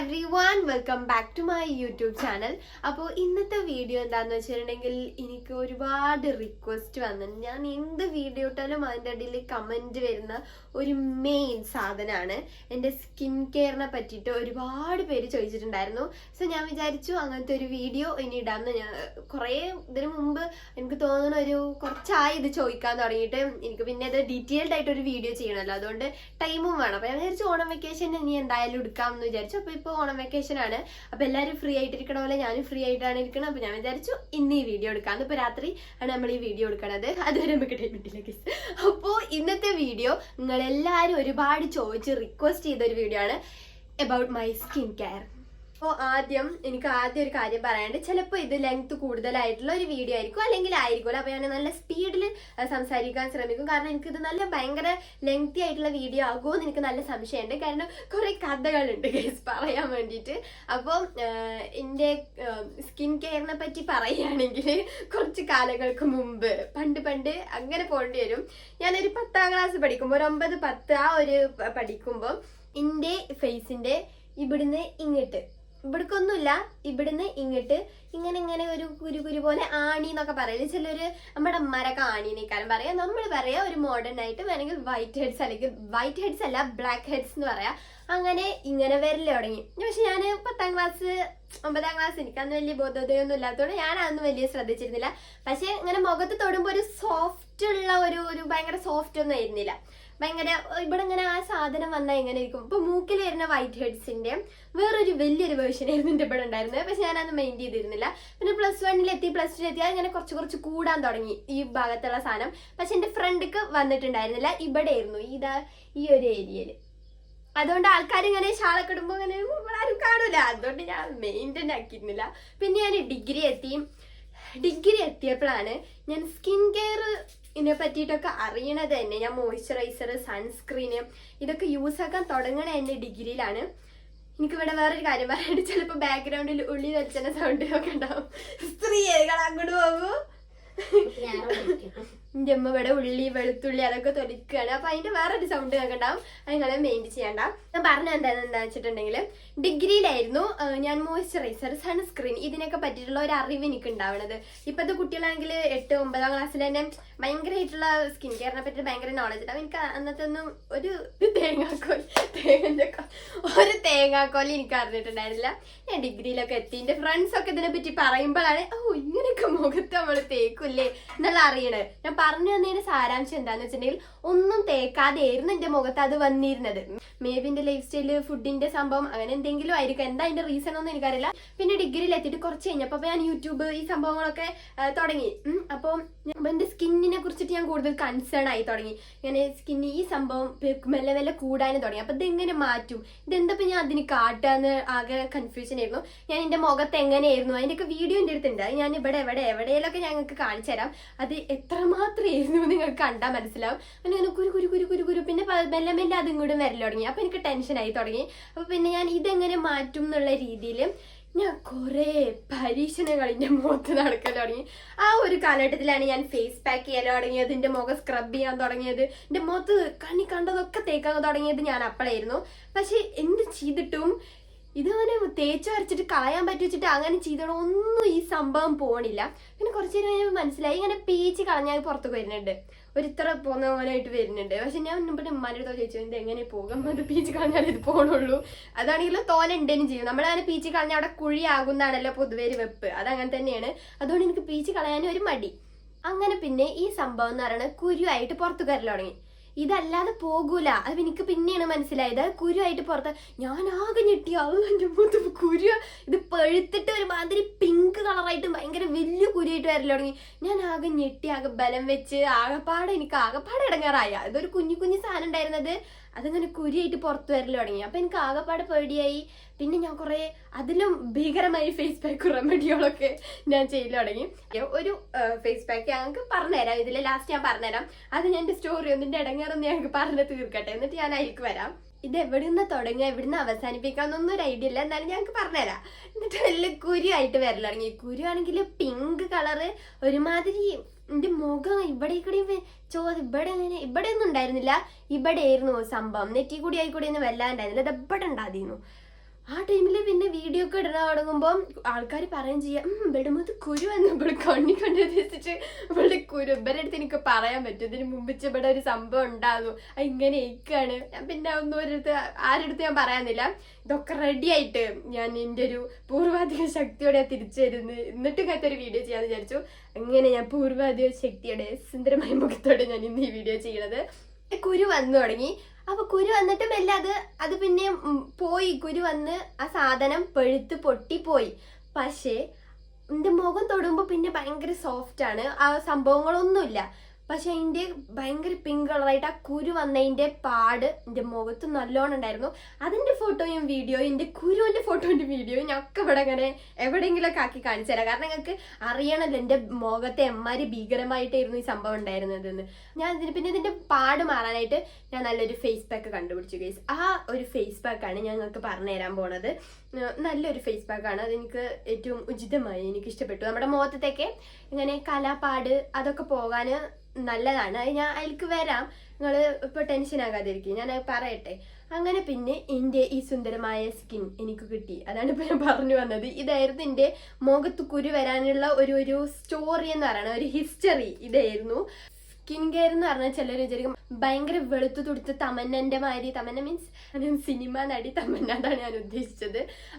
Everyone welcome back to my YouTube channel അപ്പോൾ ഇന്നത്തെ video എന്താണെന്ന് വെച്ചിട്ടുണ്ടെങ്കിൽ എനിക്ക് ഒരുപാട് റിക്വസ്റ്റ് വന്നിട്ടുണ്ട്. ഞാൻ എന്ത് വീഡിയോ ഇട്ടാലും അതിന്റെ ഇടയിൽ കമന്റ് വരുന്ന ഒരു മെയിൻ സാധനമാണ് എന്റെ സ്കിൻ കെയറിനെ പറ്റിയിട്ട് ഒരുപാട് പേര് ചോദിച്ചിട്ടുണ്ടായിരുന്നു. സോ ഞാൻ വിചാരിച്ചു അങ്ങനത്തെ ഒരു വീഡിയോ ഇനി ഇടാമെന്ന് ഞാൻ കുറേ ഇതിനു മുമ്പ് എനിക്ക് തോന്നുന്ന ഒരു കുറച്ചായി ഇത് ചോദിക്കാൻ തുടങ്ങിയിട്ട് എനിക്ക് പിന്നെ അത് ഡീറ്റെയിൽഡ് ആയിട്ട് ഒരു വീഡിയോ ചെയ്യണമല്ലോ. അതുകൊണ്ട് ടൈമും വേണം. അപ്പോൾ ഞാൻ വിചാരിച്ചു ഓണം വെക്കേഷൻ ഇനി എന്തായാലും എടുക്കാം എന്ന് വിചാരിച്ചു. അപ്പോൾ ഇപ്പോൾ ഓണം വെക്കേഷൻ ആണ്. അപ്പോൾ എല്ലാവരും ഫ്രീ ആയിട്ടിരിക്കണ പോലെ ഞാനും ഫ്രീ ആയിട്ടാണ് ഇരിക്കുന്നത് അപ്പോൾ ഞാൻ വിചാരിച്ചു ഇന്ന് ഈ വീഡിയോ എടുക്കാം ഇപ്പോൾ രാത്രി ആണ് നമ്മൾ ഈ വീഡിയോ എടുക്കണത്. അതുവരെ നമുക്ക് ടൈം കിട്ടില്ല അപ്പോൾ ഇന്നത്തെ വീഡിയോ നിങ്ങളെല്ലാവരും ഒരുപാട് ചോദിച്ച് റിക്വസ്റ്റ് ചെയ്ത ഒരു വീഡിയോ ആണ് അബൌട്ട് മൈ സ്കിൻ കെയർ അപ്പോൾ ആദ്യം എനിക്ക് ആദ്യം ഒരു കാര്യം പറയാണ്ട് ചിലപ്പോൾ ഇത് ലെങ്ത് കൂടുതലായിട്ടുള്ള ഒരു വീഡിയോ ആയിരിക്കും അല്ലെങ്കിൽ ആയിരിക്കുമല്ലോ. അപ്പോൾ ഞാൻ നല്ല സ്പീഡിൽ സംസാരിക്കാൻ ശ്രമിക്കും. കാരണം എനിക്കിത് നല്ല ഭയങ്കര ലെങ്തി ആയിട്ടുള്ള വീഡിയോ ആകുമോ എന്ന് എനിക്ക് നല്ല സംശയമുണ്ട്. കാരണം കുറേ കഥകളുണ്ട് കേസ് പറയാൻ വേണ്ടിയിട്ട്. അപ്പോൾ എന്റെ സ്കിൻ കെയറിനെ പറ്റി പറയുകയാണെങ്കിൽ കുറച്ച് കാലങ്ങൾക്ക് മുമ്പ് പണ്ട് പണ്ട് അങ്ങനെ പോകേണ്ടി വരും. ഞാനൊരു പത്താം ക്ലാസ് പഠിക്കുമ്പോൾ ഒരു ഒമ്പത് പത്ത് ആ ഒരു പഠിക്കുമ്പോൾ എന്റെ ഫേസിന്റെ ഇവിടുന്ന് ഇങ്ങോട്ട് ഇവിടേക്കൊന്നുമില്ല. ഇവിടുന്ന് ഇങ്ങോട്ട് ഇങ്ങനെ ഇങ്ങനെ ഒരു കുരു കുരു പോലെ ആണി എന്നൊക്കെ പറയില്ല ചിലര് നമ്മുടെ അമ്മരൊക്കെ ആണിനേക്കാളും പറയാം. നമ്മൾ പറയാം ഒരു മോഡേൺ ആയിട്ട് വേണമെങ്കിൽ വൈറ്റ് ഹെഡ്സ് അല്ലെങ്കിൽ വൈറ്റ് ഹെഡ്സ് അല്ല ബ്ലാക്ക് ഹെഡ്സ് എന്ന് പറയാം. അങ്ങനെ ഇങ്ങനെ വരൽ തുടങ്ങി. പക്ഷെ ഞാൻ പത്താം ക്ലാസ് ഒമ്പതാം ക്ലാസ് എനിക്ക് അന്ന് വലിയ ബോധോദയമൊന്നും ഇല്ലാത്തതുകൊണ്ട് ഞാൻ അതൊന്നും വലിയ ശ്രദ്ധിച്ചിരുന്നില്ല. പക്ഷെ ഇങ്ങനെ മുഖത്ത് തൊടുമ്പോൾ ഒരു സോഫ്റ്റ് ഉള്ള ഒരു ഒരു ഭയങ്കര സോഫ്റ്റ് ഒന്നും ആയിരുന്നില്ല. ഭയങ്കര ഇവിടെ ഇങ്ങനെ ആ സാധനം വന്നാൽ എങ്ങനെ ഇരിക്കും ഇപ്പൊ മൂക്കിൽ വരുന്ന വൈറ്റ് ഹെഡ്സിന്റെ വേറൊരു വലിയൊരു വേർഷൻ ആയിരുന്നു എന്റെ ഇവിടെ ഉണ്ടായിരുന്നത്. പക്ഷെ അന്ന് മെയിൻ ചെയ്തിരുന്നില്ല. പിന്നെ പ്ലസ് വണ്ണിലെത്തി പ്ലസ് ടു എത്തി അങ്ങനെ കുറച്ച് കുറച്ച് കൂടാൻ തുടങ്ങി ഈ ഭാഗത്തുള്ള സാധനം. പക്ഷെ എന്റെ ഫ്രണ്ടിക്ക് വന്നിട്ടുണ്ടായിരുന്നില്ല. ഇവിടെ ആയിരുന്നു ഇതാ ഈ ഒരു ഏരിയയിൽ അതുകൊണ്ട് ആൾക്കാർ ഇങ്ങനെ ഷാളൊക്കെ ഇടുമ്പോൾ ഇങ്ങനെ ആരും കാണൂല. അതുകൊണ്ട് ഞാൻ മെയിന്റൈൻ ആക്കിയിരുന്നില്ല. പിന്നെ ഞാൻ ഡിഗ്രി എത്തി. ഡിഗ്രി എത്തിയപ്പോഴാണ് ഞാൻ സ്കിൻ കെയർ ഇതിനെ പറ്റിയിട്ടൊക്കെ അറിയണത് തന്നെ. ഞാൻ മോയ്സ്ചറൈസർ സൺസ്ക്രീന് ഇതൊക്കെ യൂസ് ആക്കാൻ തുടങ്ങണ എന്റെ ഡിഗ്രിയിലാണ് എനിക്ക് ഇവിടെ വേറൊരു കാര്യം പറയാനുണ്ട്. ചിലപ്പോ ബാക്ക്ഗ്രൗണ്ടിൽ ഉള്ളി വെച്ചന സൗണ്ട് ഒക്കെ ഉണ്ടാവും. സ്ത്രീകൾ അങ്ങോട്ട് പോകൂ. എന്റെ അമ്മ ഇവിടെ ഉള്ളി വെളുത്തുള്ളി അതൊക്കെ തൊലിക്കുകയാണ് അപ്പൊ അതിന്റെ വേറൊരു സൗണ്ട് കേൾക്കണ്ടാവും. അത് നിങ്ങളെ മെയിന്റ് ചെയ്യണ്ട. ഞാൻ പറഞ്ഞ എന്താണെന്ന് എന്താ വെച്ചിട്ടുണ്ടെങ്കിൽ ഡിഗ്രിയിലായിരുന്നു ഞാൻ മോയ്സ്ചറൈസർ സൺസ്ക്രീൻ ഇതിനൊക്കെ പറ്റിയിട്ടുള്ള ഒരു അറിവ് എനിക്ക് ഉണ്ടാവണത് ഇപ്പോഴത്തെ കുട്ടികളാണെങ്കിൽ എട്ട് ഒമ്പതാം ക്ലാസ്സിൽ തന്നെ ഭയങ്കരമായിട്ടുള്ള സ്കിൻ കെയറിനെ പറ്റി ഭയങ്കര നോളജ് ഉണ്ടാവും എനിക്ക് അന്നത്തെ ഒന്നും ഒരു തേങ്ങാക്കോൽ തേങ്ങന്റെ ഒരു തേങ്ങാക്കോൽ എനിക്ക് അറിഞ്ഞിട്ടുണ്ടായിരുന്നില്ല. ഞാൻ ഡിഗ്രിയിലൊക്കെ എത്തി. എന്റെ ഫ്രണ്ട്സ് ഒക്കെ ഇതിനെ പറ്റി പറയുമ്പോഴാണ് ഓ ഇങ്ങനെയൊക്കെ മുഖത്ത് നമ്മൾ തേക്കില്ലേ എന്നുള്ള അറിയണേ ഞാൻ പറഞ്ഞു തന്നതിന് സാരാംശം എന്താന്ന് വെച്ചിട്ടുണ്ടെങ്കിൽ ഒന്നും തേക്കാതെ ആയിരുന്നു എന്റെ മുഖത്ത് അത് വന്നിരുന്നത്. മേബിന്റെ ലൈഫ് സ്റ്റൈൽ ഫുഡിന്റെ സംഭവം അങ്ങനെ എന്തെങ്കിലും ആയിരിക്കും. എന്താ അതിന്റെ റീസൺ ഒന്നും എനിക്കറിയില്ല. പിന്നെ ഡിഗ്രിയിൽ എത്തിയിട്ട് കുറച്ച് കഴിഞ്ഞപ്പോൾ ഞാൻ യൂട്യൂബ് ഈ സംഭവങ്ങളൊക്കെ തുടങ്ങി. അപ്പൊ അപ്പോൾ എന്റെ സ്കിന്നിനെ കുറിച്ചിട്ട് ഞാൻ കൂടുതൽ കൺസേൺ ആയി തുടങ്ങി. ഇങ്ങനെ സ്കിന്ന് ഈ സംഭവം മെല്ലെ മെല്ലെ കൂടാനും തുടങ്ങി. അപ്പൊ ഇതെങ്ങനെ മാറ്റും? ഇതെന്താ ഇപ്പം ഞാൻ അതിന് കാട്ടാന്ന് ആകെ കൺഫ്യൂഷൻ ആയിരുന്നു. ഞാൻ എന്റെ മുഖത്ത് എങ്ങനെയായിരുന്നു? അതിന്റെയൊക്കെ വീഡിയോ എന്റെ അടുത്തുണ്ട്. ഞാൻ ഇവിടെ എവിടെ എവിടെയെങ്കിലൊക്കെ ഞങ്ങൾക്ക് കാണിച്ചു തരാം അത് എത്രമാത്രമായിരുന്നു നിങ്ങൾക്ക് കണ്ടാൽ മനസ്സിലാവും. പിന്നെ ഇങ്ങനെ കുരു കുരു കുരു കുരു കുരു പിന്നെ മെല്ലെ മെല്ലെ അതും ഇങ്ങോട്ടും വരൽ തുടങ്ങി. അപ്പോൾ എനിക്ക് ടെൻഷനായി തുടങ്ങി. അപ്പോൾ പിന്നെ ഞാൻ ഇതെങ്ങനെ മാറ്റും എന്നുള്ള രീതിയിൽ ഞാൻ കുറേ പരീക്ഷണങ്ങൾ എന്റെ മുഖത്ത് നടക്കാൻ തുടങ്ങി. ആ ഒരു കാലഘട്ടത്തിലാണ് ഞാൻ ഫേസ് പാക്ക് ചെയ്യാൻ തുടങ്ങിയത് എന്റെ മുഖം സ്ക്രബ് ചെയ്യാൻ തുടങ്ങിയത് എന്റെ മുഖത്ത് കണ്ണി കണ്ടതൊക്കെ തേക്കാൻ തുടങ്ങിയത് ഞാൻ അപ്പോഴായിരുന്നു പക്ഷേ എന്ത് ചെയ്തിട്ടും ഇതങ്ങനെ തേച്ച് വരച്ചിട്ട് കളയാൻ പറ്റി വെച്ചിട്ട് അങ്ങനെ ചെയ്തോടെ ഒന്നും ഈ സംഭവം പോണില്ല. പിന്നെ കുറച്ച് നേരം കഴിഞ്ഞപ്പോൾ മനസ്സിലായി. ഇങ്ങനെ പീച്ച് കളഞ്ഞാൽ പുറത്തേക്ക് വരുന്നുണ്ട്. ഒരു ഇത്ര പോകുന്ന പോലെയായിട്ട് വരുന്നുണ്ട്. പക്ഷെ ഞാൻ മുമ്പ് ഉമ്മാന്റെ അടുത്ത് ചോദിച്ചു ഇത് എങ്ങനെ പോകും? അത് പീച്ച് കളഞ്ഞാൽ ഇത് പോകണുള്ളൂ അതാണെങ്കിലും തോല ഉണ്ടേനും ചെയ്യും. നമ്മളങ്ങനെ പീച്ച് കളഞ്ഞാൽ അവിടെ കുഴിയാകുന്നതാണല്ലോ പൊതുവേ വെപ്പ്. അതങ്ങനെ തന്നെയാണ്. അതുകൊണ്ട് എനിക്ക് പീച്ച് കളയാനും ഒരു മടി. അങ്ങനെ പിന്നെ ഈ സംഭവം എന്ന് പറയുന്നത് കുരുവായിട്ട് പുറത്തു കയറൽ തുടങ്ങി. ഇതല്ലാതെ പോകൂല. അത് എനിക്ക് പിന്നെയാണ് മനസ്സിലായത്. കുരുവായിട്ട് പുറത്ത് ഞാൻ ആകെ ഞെട്ടി എന്റെ മുഖത്ത് കുരു ഇത് പഴുത്തിട്ട് ഒരുമാതിരി പിങ്ക് കളറായിട്ട് ഭയങ്കര വലിയ കുരുവായിട്ട് വരൽ തുടങ്ങി. ഞാൻ ആകെ ഞെട്ടി ആകെ ബലം വെച്ച് ആകെപ്പാടെ എനിക്ക് ആകെപ്പാടെ ഇടങ്ങാറായ. ഇതൊരു കുഞ്ഞു കുഞ്ഞു സാധനം ഉണ്ടായിരുന്നത്. അതിങ്ങനെ കുരിയായിട്ട് പുറത്തു വരൽ തുടങ്ങി. അപ്പൊ എനിക്ക് ആകെപ്പാട് പേടിയായി. പിന്നെ ഞാൻ കുറെ അതിലും ഭീകരമായി ഫേസ് പാക്ക് റെമഡികളൊക്കെ ഞാൻ ചെയ്യൽ തുടങ്ങി. ഒരു ഫേസ് പാക്ക് ഞങ്ങൾക്ക് പറഞ്ഞുതരാം. ഇതിൽ ലാസ്റ്റ് ഞാൻ പറഞ്ഞുതരാം. അത് ഞാൻ എന്റെ സ്റ്റോറി ഒന്നിന്റെ ഇടങ്ങേറൊന്ന് ഞങ്ങൾക്ക് പറഞ്ഞ് തീർക്കട്ടെ. എന്നിട്ട് ഞാൻ അതിലേക്ക് വരാം. ഇത് എവിടെ നിന്ന് തുടങ്ങുക? അവസാനിപ്പിക്കാം എന്നൊന്നും ഒരു ഐഡിയ ഇല്ല. എന്നാലും ഞങ്ങൾക്ക് പറഞ്ഞുതരാം. എന്നിട്ട് നല്ല കുരു ആയിട്ട് വരൽ തുടങ്ങി. കുരു ആണെങ്കിൽ പിങ്ക് കളറ് ഒരുമാതിരി എന്റെ മുഖം ഇവിടെ കൂടി ചോദ ഇവിടെ ഇങ്ങനെ ഇവിടെ ഒന്നും ഉണ്ടായിരുന്നില്ല. ഇവിടെ ആയിരുന്നു സംഭവം. നെറ്റി കൂടി ആയിക്കൂടി കൂടി ഒന്നും വല്ലാണ്ടായിരുന്നില്ല. ഇത് ഇവിടെ ഉണ്ടായിരുന്നു. ആ ടൈമിൽ പിന്നെ വീഡിയോ ഒക്കെ ഇടണ തുടങ്ങുമ്പോൾ ആൾക്കാർ പറയും ചെയ്യാം ഇവിടെ മുത്ത് കുരു എന്ന് ഇവിടെ കണ്ണി കണ്ടു ഉദ്ദേശിച്ച് ഇവിടെ കുരു. ഇവരുടെ അടുത്ത് എനിക്ക് പറയാൻ പറ്റും. ഇതിന് മുമ്പ് ഇവിടെ ഒരു സംഭവം ഉണ്ടാകും അത് ഇങ്ങനെ ഇരിക്കുകയാണ് ഞാൻ പിന്നെ ഒന്നും ഒരിടത്ത് ആരെടുത്ത് ഞാൻ പറയാനില്ല. ഇതൊക്കെ റെഡി ആയിട്ട് ഞാൻ എന്റെ ഒരു പൂർവാധിക ശക്തിയോടെ തിരിച്ചു വരുന്നു. എന്നിട്ട് ഇങ്ങനത്തെ ഒരു വീഡിയോ ചെയ്യാന്ന് വിചാരിച്ചു. അങ്ങനെ ഞാൻ പൂർവാധിക ശക്തിയുടെ സുന്ദരമായ മുഖത്തോടെ ഞാൻ ഇന്ന് ഈ വീഡിയോ ചെയ്യണത്. കുരു വന്നു തുടങ്ങി. അപ്പൊ കുരു വന്നിട്ട് മെല്ലെ അത് അത് പിന്നെ പോയി. കുരു വന്ന് ആ സാധനം പഴുത്ത് പൊട്ടിപ്പോയി. പക്ഷേ എന്റെ മുഖം തൊടുമ്പോ പിന്നെ ഭയങ്കര സോഫ്റ്റ് ആണ്. ആ സംഭവങ്ങളൊന്നുമില്ല. പക്ഷെ അതിന്റെ ഭയങ്കര പിങ്ക് കളറായിട്ട് ആ കുരു വന്നതിന്റെ പാട് എന്റെ മുഖത്ത് നല്ലോണം ഉണ്ടായിരുന്നു. അതിന്റെ ഫോട്ടോയും വീഡിയോയും എന്റെ കുരുവിന്റെ ഫോട്ടോന്റെ വീഡിയോയും ഞാൻ ഒക്കെ ഇവിടെ ഇങ്ങനെ എവിടെയെങ്കിലുമൊക്കെ ആക്കി കാണിച്ചു തരാം. കാരണം ഞങ്ങൾക്ക് അറിയണമല്ലോ എന്റെ മുഖത്തെ എമ്മാരി ഭീകരമായിട്ടായിരുന്നു ഈ സംഭവം ഉണ്ടായിരുന്നതെന്ന്. ഞാൻ ഇതിന് പിന്നെ ഇതിന്റെ പാട് മാറാനായിട്ട് ഞാൻ നല്ലൊരു ഫേസ് പാക്ക് കണ്ടുപിടിച്ചു ഗൈസ് ആ ഒരു ഫേസ് പാക്കാണ് ഞാൻ നിങ്ങൾക്ക് പറഞ്ഞു തരാൻ പോണത്. നല്ലൊരു ഫേസ് പാക്കാണ് അതെനിക്ക് ഏറ്റവും ഉചിതമായി എനിക്ക് ഇഷ്ടപ്പെട്ടു. നമ്മുടെ മുഖത്തേക്ക് ഇങ്ങനെ കലാപാട് അതൊക്കെ പോകാൻ നല്ലതാണ്. അത് ഞാൻ അതിലേക്ക് വരാം. നിങ്ങൾ ഇപ്പോൾ ടെൻഷൻ ആകാതിരിക്കും. ഞാൻ അത് പറയട്ടെ. അങ്ങനെ പിന്നെ എന്റെ ഈ സുന്ദരമായ സ്കിൻ എനിക്ക് കിട്ടി. അതാണ് ഇപ്പോൾ ഞാൻ പറഞ്ഞു വന്നത്. ഇതായിരുന്നു എന്റെ മുഖത്ത് കുരു വരാനുള്ള ഒരു ഒരു സ്റ്റോറി എന്ന് പറയുന്നത് ഒരു ഹിസ്റ്ററി ഇതായിരുന്നു. സ്കിൻ കെയർ എന്ന് പറഞ്ഞാൽ ചിലർ വിചാരിക്കും ഭയങ്കര വെളുത്തു തുടുത്ത് തമന്നന്റെ മാതിരി. തമന്ന മീൻസ് സിനിമ നടി തമന്ന അതാണ് ഞാൻ ഉദ്ദേശിച്ചത്.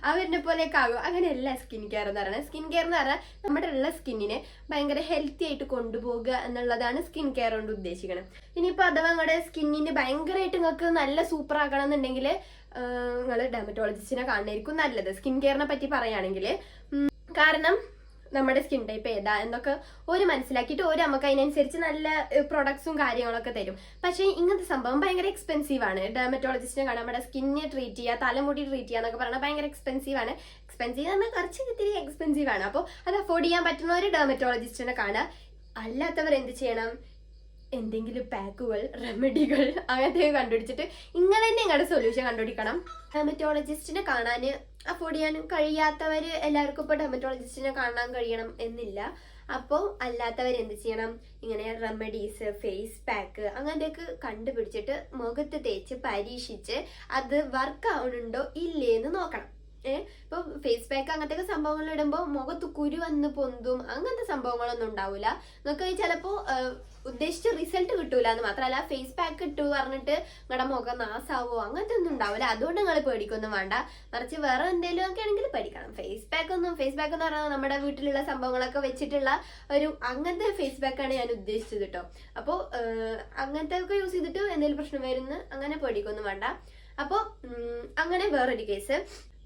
അവരിനെ പോലെയൊക്കെ ആകും. അങ്ങനെയല്ല സ്കിൻ കെയർ എന്ന് പറയുന്നത് സ്കിൻ കെയർ എന്ന് പറഞ്ഞാൽ നമ്മുടെ ഉള്ള സ്കിന്നിനെ ഭയങ്കര ഹെൽത്തി ആയിട്ട് കൊണ്ടുപോകുക എന്നുള്ളതാണ് സ്കിൻ കെയർ കൊണ്ട് ഉദ്ദേശിക്കുന്നത് ഇനിയിപ്പോൾ അഥവാ നിങ്ങളുടെ സ്കിന്നിന് ഭയങ്കരമായിട്ട് നിങ്ങൾക്ക് നല്ല സൂപ്പർ ആക്കണം എന്നുണ്ടെങ്കിൽ നിങ്ങൾ ഡെർമറ്റോളജിസ്റ്റിനെ കാണുന്നതായിരിക്കും നല്ലത്. സ്കിൻ കെയറിനെ പറ്റി പറയുകയാണെങ്കിൽ കാരണം നമ്മുടെ സ്കിൻ ടൈപ്പ് ഏതാ എന്നൊക്കെ ഒരു മനസ്സിലാക്കിയിട്ട് ഒരു നമുക്ക് അതിനനുസരിച്ച് നല്ല പ്രൊഡക്ട്സും കാര്യങ്ങളൊക്കെ തരും. പക്ഷേ ഇങ്ങനത്തെ സംഭവം ഭയങ്കര എക്സ്പെൻസീവ് ആണ്. ഡെർമറ്റോളജിസ്റ്റിനെ കാണാൻ നമ്മുടെ സ്കിന്നെ ട്രീറ്റ് ചെയ്യുക തലമുടി ട്രീറ്റ് ചെയ്യുക എന്നൊക്കെ പറഞ്ഞാൽ ഭയങ്കര എക്സ്പെൻസീവ് ആണ്. എക്സ്പെൻസീവ് പറഞ്ഞാൽ കുറച്ച് ഇത്തിരി എക്സ്പെൻസീവ് ആണ്. അപ്പോൾ അത് അഫോർഡ് ചെയ്യാൻ പറ്റുന്ന ഒരു ഡെർമറ്റോളജിസ്റ്റിനെ കാണുക. അല്ലാത്തവർ എന്ത് ചെയ്യണം? എന്തെങ്കിലും പാക്കുകൾ റെമഡികൾ അങ്ങനത്തെ കണ്ടുപിടിച്ചിട്ട് ഇങ്ങനെ തന്നെ നിങ്ങളുടെ സൊല്യൂഷൻ കണ്ടുപിടിക്കണം. ഡെർമറ്റോളജിസ്റ്റിനെ കാണാൻ അഫോർഡ് ചെയ്യാൻ കഴിയാത്തവർ എല്ലാവർക്കും ഇപ്പോൾ ഡെമറ്റോളജിസ്റ്റിനെ കാണാൻ കഴിയണം എന്നില്ല. അപ്പോൾ അല്ലാത്തവർ എന്ത് ചെയ്യണം? ഇങ്ങനെ റെമഡീസ് ഫേസ് പാക്ക് അങ്ങനത്തെയൊക്കെ കണ്ടുപിടിച്ചിട്ട് മുഖത്ത് തേച്ച് പരീക്ഷിച്ച് അത് വർക്ക് ആവുന്നുണ്ടോ ഇല്ലേ എന്ന് നോക്കണം. ഏഹ് ഇപ്പൊ ഫേസ് പാക്ക് അങ്ങനത്തെ സംഭവങ്ങൾ ഇടുമ്പോൾ മുഖത്ത് കുരു വന്ന് പൊന്തും അങ്ങനത്തെ സംഭവങ്ങളൊന്നും ഉണ്ടാവില്ല നിങ്ങൾക്ക് ചിലപ്പോൾ ഉദ്ദേശിച്ച റിസൾട്ട് കിട്ടൂല എന്ന് മാത്രമല്ല ഫേസ് പാക്ക് ഇട്ടു പറഞ്ഞിട്ട് നിങ്ങളുടെ മുഖം നാസാവോ അങ്ങനത്തെ ഒന്നും ഉണ്ടാവില്ല അതുകൊണ്ട് നിങ്ങൾ പേടിക്കൊന്നും വേണ്ട. മറിച്ച് വേറെ എന്തെങ്കിലും ഒക്കെ ആണെങ്കിൽ പേടിക്കണം. ഫേസ് പാക്ക് ഒന്നും ഫേസ് പാക്ക് എന്ന് പറഞ്ഞാൽ നമ്മുടെ വീട്ടിലുള്ള സംഭവങ്ങളൊക്കെ വെച്ചിട്ടുള്ള ഒരു അങ്ങനത്തെ ഫേസ് പാക്കാണ് ഞാൻ ഉദ്ദേശിച്ചത് കേട്ടോ അപ്പോൾ അങ്ങനത്തെ ഒക്കെ യൂസ് ചെയ്തിട്ട് എന്തെങ്കിലും പ്രശ്നം വരുന്ന അങ്ങനെ പേടിക്കൊന്നും വേണ്ട. അപ്പോൾ അങ്ങനെ വേറൊരു കേസ്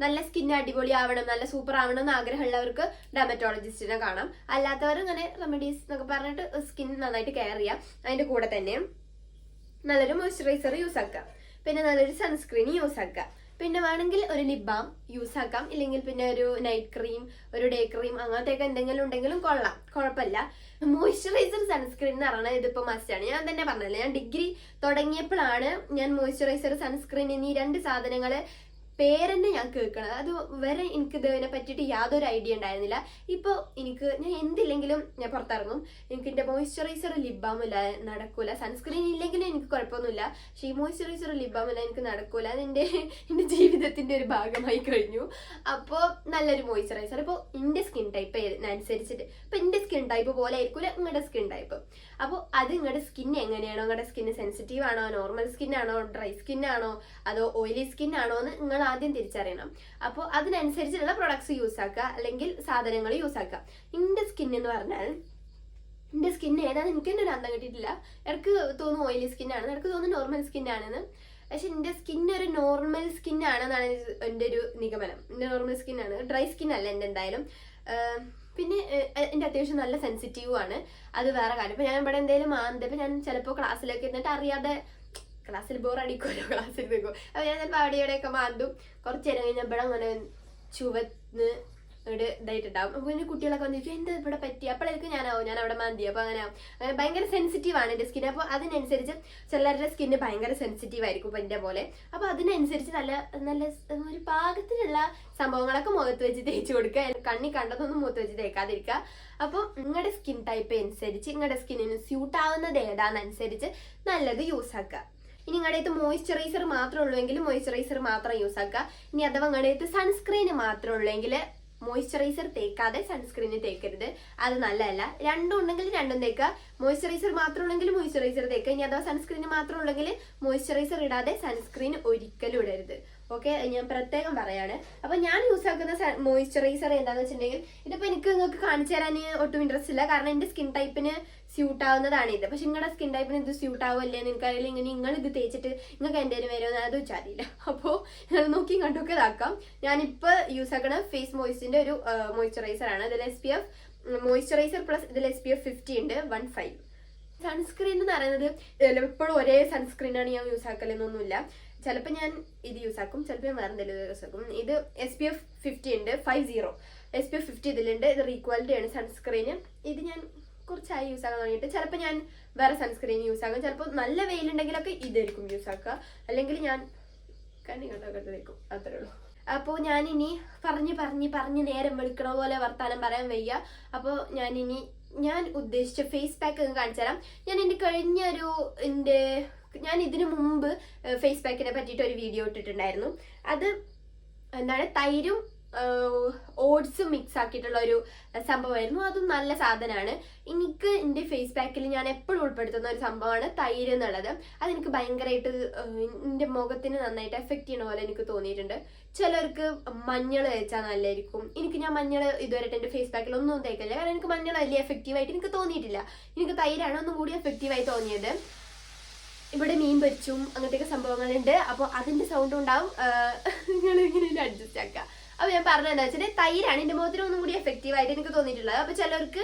നല്ല സ്കിൻ അടിപൊളി ആവണം നല്ല സൂപ്പർ ആവണം എന്ന് ആഗ്രഹമുള്ളവർക്ക് ഡെമറ്റോളജിസ്റ്റിനെ കാണാം. അല്ലാത്തവർ ഇങ്ങനെ റെമഡീസ് എന്നൊക്കെ പറഞ്ഞിട്ട് സ്കിൻ നന്നായിട്ട് കെയർ ചെയ്യാം. അതിന്റെ കൂടെ തന്നെ നല്ലൊരു മോയ്സ്ചറൈസർ യൂസ് ആക്കാം പിന്നെ നല്ലൊരു സൺസ്ക്രീൻ യൂസ് ആക്കാം പിന്നെ വേണമെങ്കിൽ ഒരു ലിപ് ബാം യൂസ് ആക്കാം. ഇല്ലെങ്കിൽ പിന്നെ ഒരു നൈറ്റ് ക്രീം ഒരു ഡേ ക്രീം അങ്ങനത്തെയൊക്കെ എന്തെങ്കിലും ഉണ്ടെങ്കിലും കൊള്ളാം. കുഴപ്പമില്ല. മോയ്സ്ചറൈസർ സൺസ്ക്രീൻ എന്ന് പറയുന്നത് ഇതിപ്പോ മസ്റ്റാണ് ഞാൻ തന്നെ പറഞ്ഞില്ല ഞാൻ ഡിഗ്രി തുടങ്ങിയപ്പോഴാണ് ഞാൻ മോയ്സ്ചറൈസർ സൺസ്ക്രീൻ എന്നീ രണ്ട് സാധനങ്ങൾ പേരെന്നെ ഞാൻ കേൾക്കണം അത് വരെ എനിക്ക് ഇതിനെ പറ്റിയിട്ട് യാതൊരു ഐഡിയ ഉണ്ടായിരുന്നില്ല. ഇപ്പോൾ എനിക്ക് ഞാൻ എന്തില്ലെങ്കിലും ഞാൻ പുറത്തിറങ്ങും. എനിക്ക് എന്റെ മോയ്സ്ചറൈസർ ലിബാമില്ല നടക്കൂല. സൺസ്ക്രീൻ ഇല്ലെങ്കിലും എനിക്ക് കുഴപ്പമൊന്നുമില്ല. പക്ഷേ ഈ മോയ്സ്ചറൈസർ ലിബാമില്ല എനിക്ക് നടക്കൂല. അത് എന്റെ എന്റെ ജീവിതത്തിന്റെ ഒരു ഭാഗമായി കഴിഞ്ഞു. അപ്പോൾ നല്ലൊരു മോയ്സ്ചറൈസർ ഇപ്പോൾ എന്റെ സ്കിൻ ടൈപ്പ് അനുസരിച്ചിട്ട് ഇപ്പോൾ എന്റെ സ്കിൻ ടൈപ്പ് പോലെ ആയിരിക്കില്ല നിങ്ങളുടെ സ്കിൻ ടൈപ്പ് അപ്പോൾ അത് നിങ്ങളുടെ സ്കിൻ എങ്ങനെയാണോ? നിങ്ങളുടെ സ്കിൻ സെൻസിറ്റീവ് ആണോ? നോർമൽ സ്കിന്നാണോ ഡ്രൈ സ്കിന്നാണോ അതോ ഓയിലി സ്കിൻ ആണോ എന്ന് നിങ്ങൾ ആദ്യം തിരിച്ചറിയണം. അപ്പോൾ അതിനനുസരിച്ചുള്ള പ്രൊഡക്ട്സ് യൂസ് ആക്കുക. അല്ലെങ്കിൽ സാധനങ്ങൾ യൂസ് ആക്കുക. എന്റെ സ്കിൻ എന്ന് പറഞ്ഞാൽ എന്റെ സ്കിൻ ഏതാണ് എനിക്ക് തന്നെ ഒരു അന്തം കിട്ടിയിട്ടില്ല. എനിക്ക് തോന്നുന്നു ഓയിലി സ്കിൻ ആണ് എനിക്ക് തോന്നുന്നു നോർമൽ സ്കിൻ ആണെന്ന്. പക്ഷെ എന്റെ സ്കിൻ ഒരു നോർമൽ സ്കിൻ ആണെന്നാണ് എന്റെ ഒരു നിഗമനം. എന്റെ നോർമൽ സ്കിന്നാണ് ഡ്രൈ സ്കിൻ അല്ല എന്തായാലും. പിന്നെ എന്റെ അത്യാവശ്യം നല്ല സെൻസിറ്റീവ് ആണ്. അത് വേറെ കാര്യം. ഇപ്പൊ ഞാൻ ഇവിടെ എന്തെങ്കിലും മാന്ത ഞാൻ ചിലപ്പോൾ ക്ലാസ്സിലൊക്കെ ഇരുന്നിട്ട് അറിയാതെ ക്ലാസ്സിൽ ബോർ അടിക്കുമല്ലോ ക്ലാസ്സിൽ നിൽക്കും അപ്പൊ ഞാൻ ചിലപ്പോൾ അവിടെ ഇവിടെയൊക്കെ മാന്തും. കുറച്ച് നേരം കഴിഞ്ഞാൽ ഇവിടെ അങ്ങനെ ചുവന്ന് ഇവിടെ ഇതായിട്ടുണ്ടാവും. അപ്പൊ പിന്നെ കുട്ടികളൊക്കെ വന്ന് ചോദിക്കും എന്താ ഇവിടെ പറ്റി അപ്പോഴേക്കും ഞാനാവും. ഞാൻ അവിടെ മാന്തി അപ്പൊ അങ്ങനെ ഭയങ്കര സെൻസിറ്റീവ് ആണ് എന്റെ സ്കിൻ അപ്പൊ അതിനനുസരിച്ച് ചിലരുടെ സ്കിന്ന് ഭയങ്കര സെൻസിറ്റീവ് ആയിരിക്കും ഇപ്പൊ എന്റെ പോലെ. അപ്പൊ അതിനനുസരിച്ച് നല്ല നല്ല ഒരു പാകത്തിലുള്ള സംഭവങ്ങളൊക്കെ മുഖത്ത് വെച്ച് തേച്ച് കൊടുക്കുക. കണ്ണി കണ്ടതൊന്നും മുഖത്ത് വെച്ച് തേക്കാതിരിക്കുക. അപ്പോൾ നിങ്ങളുടെ സ്കിൻ ടൈപ്പ് അനുസരിച്ച് നിങ്ങളുടെ സ്കിന്നിന് സ്യൂട്ട് ആവുന്നത് ഏതാണെന്നനുസരിച്ച് നല്ലത് യൂസ് ആക്കുക. ഇനി നിങ്ങളുടെ അടുത്ത് മോയ്സ്ചറൈസർ മാത്രമേ ഉള്ളൂ എങ്കിൽ മോയ്സ്ചറൈസർ മാത്രം യൂസ് ആക്കുക. ഇനി അഥവാ നിങ്ങളുടെ അടുത്ത് സൺസ്ക്രീൻ മാത്രമേ ഉള്ളൂവെങ്കിൽ മോയ്സ്ചറൈസർ തേക്കാതെ സൺസ്ക്രീന് തേക്കരുത്. അത് നല്ലതല്ല. രണ്ടും ഉണ്ടെങ്കിൽ രണ്ടും തേക്കുക. മോയ്സ്ചറൈസർ മാത്രം ഉണ്ടെങ്കിൽ മോയ്സ്ചറൈസർ തേക്കുക. ഇനി അഥവാ സൺസ്ക്രീൻ മാത്രം ഉണ്ടെങ്കിൽ മോയ്സ്ചറൈസർ ഇടാതെ സൺസ്ക്രീൻ ഒരിക്കലും ഇടരുത്. ഓക്കെ ഞാൻ പ്രത്യേകം പറയാണ്. അപ്പൊ ഞാൻ യൂസ് ആക്കുന്ന മോയ്സ്ചറൈസർ എന്താണെന്ന് വെച്ചിട്ടുണ്ടെങ്കിൽ ഇതിപ്പോ എനിക്ക് നിങ്ങൾക്ക് കാണിച്ചു തരാൻ ഒട്ടും ഇൻട്രസ്റ്റ് ഇല്ല. കാരണം എന്റെ സ്കിൻ ടൈപ്പിന് സ്യൂട്ട് ആവുന്നതാണ് ഇത് പക്ഷെ നിങ്ങളുടെ സ്കിൻ ടൈപ്പിന് ഇത് സ്യൂട്ട് ആവുമല്ലേ എനിക്കറിയില്ല. ഇങ്ങനെ നിങ്ങൾ ഇത് തേച്ചിട്ട് നിങ്ങൾക്ക് എന്റെ വരുമോ അത് വെച്ചാൽ അറിയില്ല അപ്പോൾ നോക്കി കണ്ടൊക്കെ ഇതാക്കാം ഞാനിപ്പോൾ യൂസ് ആക്കണ ഫേസ് മോയ്സ്റ്റിന്റെ ഒരു മോയ്സ്ചറൈസർ ആണ്. ഇതിൽ S P F moisturiser plus ഇതിൽ എസ് പി എഫ് ഫിഫ്റ്റി ഉണ്ട്. വൺ ഫൈവ് സൺസ്ക്രീൻ എന്ന് പറയുന്നത് എപ്പോഴും ഒരേ സൺസ്ക്രീനാണ് ഞാൻ യൂസ് ആക്കലെന്നൊന്നുമില്ല. ചിലപ്പോൾ ഞാൻ ഇത് യൂസ് ആക്കും. ചിലപ്പോൾ ഞാൻ വേറെ എന്തെങ്കിലും യൂസ് ആക്കും. ഇത് എസ് പി എഫ് ഫിഫ്റ്റി ഉണ്ട്. Five zero S P F fifty ഇതിലുണ്ട്. ഇത് റീക്വാലിറ്റി ആണ് സൺസ്ക്രീന് ഇത് ഞാൻ കുറച്ചായി യൂസ് ആക്കാൻ തുടങ്ങിയിട്ട്. ചിലപ്പോൾ ഞാൻ വേറെ സൺസ്ക്രീൻ യൂസ് ആക്കും. ചിലപ്പോൾ നല്ല വെയിലുണ്ടെങ്കിലൊക്കെ ഇതായിരിക്കും യൂസ് ആക്കുക. അല്ലെങ്കിൽ ഞാൻ കണ്ണി കണ്ടൊക്കെ തേക്കും അത്രേ ഉള്ളൂ. അപ്പോൾ ഞാനിനി പറഞ്ഞ് പറഞ്ഞ് പറഞ്ഞ് നേരം വെളുക്കണ പോലെ വർത്താനം പറയാൻ വയ്യ. അപ്പോൾ ഞാനിനി ഞാൻ ഉദ്ദേശിച്ച ഫേസ് പാക്ക് കാണിച്ചു തരാം. ഞാൻ എന്റെ കഴിഞ്ഞ ഒരു എന്റെ ഞാൻ ഇതിനു മുമ്പ് ഫേസ് പാക്കിനെ പറ്റിയിട്ട് ഒരു വീഡിയോ ഇട്ടിട്ടുണ്ടായിരുന്നു. അത് എന്താണ്? തൈരും ഓട്സും മിക്സ് ആക്കിയിട്ടുള്ള ഒരു സംഭവമായിരുന്നു. അതും നല്ല സാധനമാണ്. എനിക്ക് എന്റെ ഫേസ് പാക്കിൽ ഞാൻ എപ്പോഴും ഉൾപ്പെടുത്തുന്ന ഒരു സംഭവമാണ് തൈര് എന്നുള്ളത്. അതെനിക്ക് ഭയങ്കരമായിട്ട് എന്റെ മുഖത്തിന് നന്നായിട്ട് എഫക്റ്റ് ചെയ്യണ പോലെ എനിക്ക് തോന്നിയിട്ടുണ്ട്. ചിലർക്ക് മഞ്ഞൾ തേച്ചാൽ നല്ലതായിരിക്കും. എനിക്ക് ഞാൻ മഞ്ഞൾ ഇതുവരെയായിട്ട് എന്റെ ഫേസ് പാക്കിൽ ഒന്നും തേക്കില്ല കാരണം എനിക്ക് മഞ്ഞൾ വലിയ എഫക്റ്റീവായിട്ട് എനിക്ക് തോന്നിയിട്ടില്ല. എനിക്ക് തൈരാണ് ഒന്നും കൂടി എഫക്റ്റീവായി തോന്നിയത്. ഇവിടെ മീൻ പൊരിച്ചും അങ്ങനത്തെയൊക്കെ സംഭവങ്ങളുണ്ട്. അപ്പോൾ അതിന്റെ സൗണ്ട് ഉണ്ടാവും. നിങ്ങൾ ഇങ്ങനെ അഡ്ജസ്റ്റ് ആക്കുക. അപ്പൊ ഞാൻ പറഞ്ഞത് വെച്ചാൽ തൈരാണ് എന്റെ മുഖത്തിന് ഒന്നും കൂടി എഫക്റ്റീവ് ആയിട്ട് എനിക്ക് തോന്നിയിട്ടുള്ളത്. അപ്പൊ ചിലർക്ക്